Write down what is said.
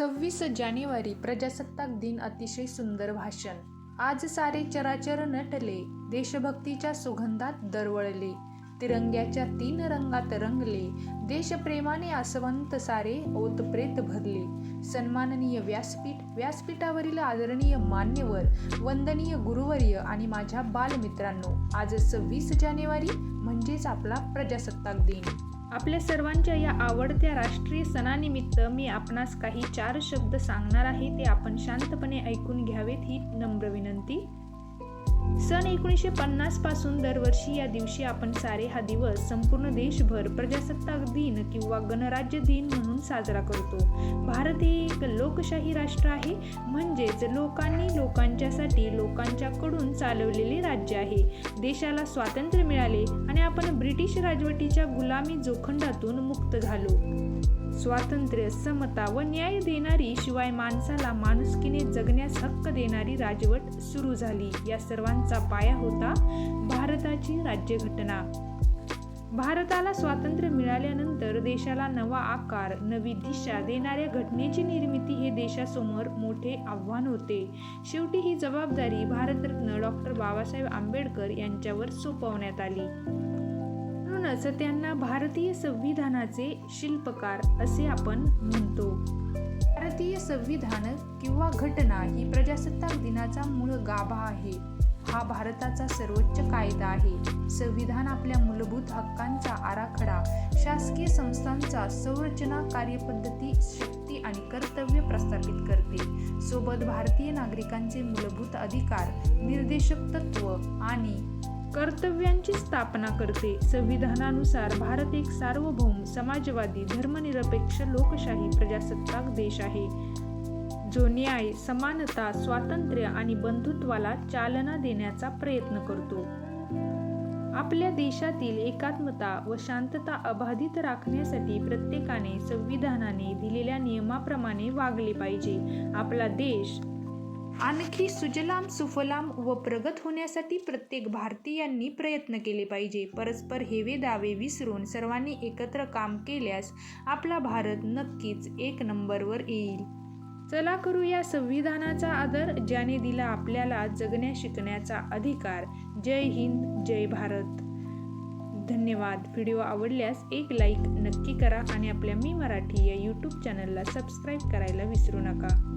सव्वीस जानेवारी प्रजासत्ताक दिन अतिशय सुंदर भाषण. आज सारे चराचर नटले देशभक्तीच्या सुगंधात दरवळले. तिरंग्याच्या तीन रंगात रंगले देशप्रेमाने आसवंत सारे ओतप्रेत भरले. सन्माननीय व्यासपीठ व्यासपीठावरील आदरणीय मान्यवर वंदनीय गुरुवर्य आणि माझ्या बालमित्रांनो आज सव्वीस जानेवारी म्हणजेच आपला प्रजासत्ताक दिन. आपल्या सर्वांच्या या आवडत्या राष्ट्रीय सणानिमित्त मी आपणास काही चार शब्द सांगणार आहे ते आपण शांतपणे ऐकून घ्यावेत ही नम्र विनंती. सन एकोणीसशे पन्नासपासून दरवर्षी या दिवशी आपण सारे हा दिवस संपूर्ण देशभर प्रजासत्ताक दिन किंवा गणराज्य दिन म्हणून साजरा करतो. भारत हे एक लोकशाही राष्ट्र आहे. म्हणजेच लोकांनी लोकांच्यासाठी लोकांच्याकडून चालवलेले राज्य आहे. देशाला स्वातंत्र्य मिळाले आणि आपण ब्रिटिश राजवटीच्या गुलामी जोखंडातून मुक्त झालो. स्वातंत्र्य समता व न्याय देणारी शिवाय माणसाला माणुसकीने जगण्यास हक्क देणारी राजवट सुरू झाली. या सर्वांचा पाया होता भारताची राज्यघटना. भारताला स्वातंत्र्य मिळाल्यानंतर देशाला नवा आकार नवी दिशा देणाऱ्या घटनेची निर्मिती हे देशासमोर मोठे आव्हान होते. शेवटी ही जबाबदारी भारतरत्न डॉक्टर बाबासाहेब आंबेडकर यांच्यावर सोपवण्यात आली. म्हणूनच त्यांना भारतीय संविधानाचे शिल्पकार असे आपण म्हणतो. भारतीय संविधान किंवा घटना ही प्रजासत्ताक दिनाचा मूळ गाभा आहे. हा भारताचा सर्वोच्च कायदा आहे. संविधान आपल्या मूलभूत हक्कांचा आराखडा शासकीय संस्थांचा संरचना कार्यपद्धती शक्ती आणि कर्तव्य प्रस्थापित करते. सोबत भारतीय नागरिकांचे मूलभूत अधिकार निर्देशक तत्व आणि कर्तव्यांची स्थापना करते. संविधानानुसार भारत एक सार्वभौम समाजवादी धर्मनिरपेक्ष लोकशाही प्रजासत्ताक देश आहे. जो न्याय समानता स्वातंत्र्य आणि बंधुत्वाला चालना देण्याचा प्रयत्न करतो. आपल्या देशातील एकात्मता व शांतता अबाधित राखण्यासाठी प्रत्येकाने संविधानाने दिलेल्या नियमाप्रमाणे वागले पाहिजे. आपला देश आणखी सुजलाम सुफलाम व प्रगत होण्यासाठी प्रत्येक भारतीयांनी प्रयत्न केले पाहिजे. परस्पर हेवे दावे विसरून सर्वांनी एकत्र काम केल्यास आपला भारत नक्कीच एक नंबरवर येईल. चला करूया संविधानाचा आदर ज्याने दिला आपल्याला जगण्या शिकण्याचा अधिकार. जय हिंद जय भारत. धन्यवाद. व्हिडिओ आवडल्यास एक लाईक नक्की करा आणि आपल्या मी मराठी या यूट्यूब चॅनलला सबस्क्राईब करायला विसरू नका.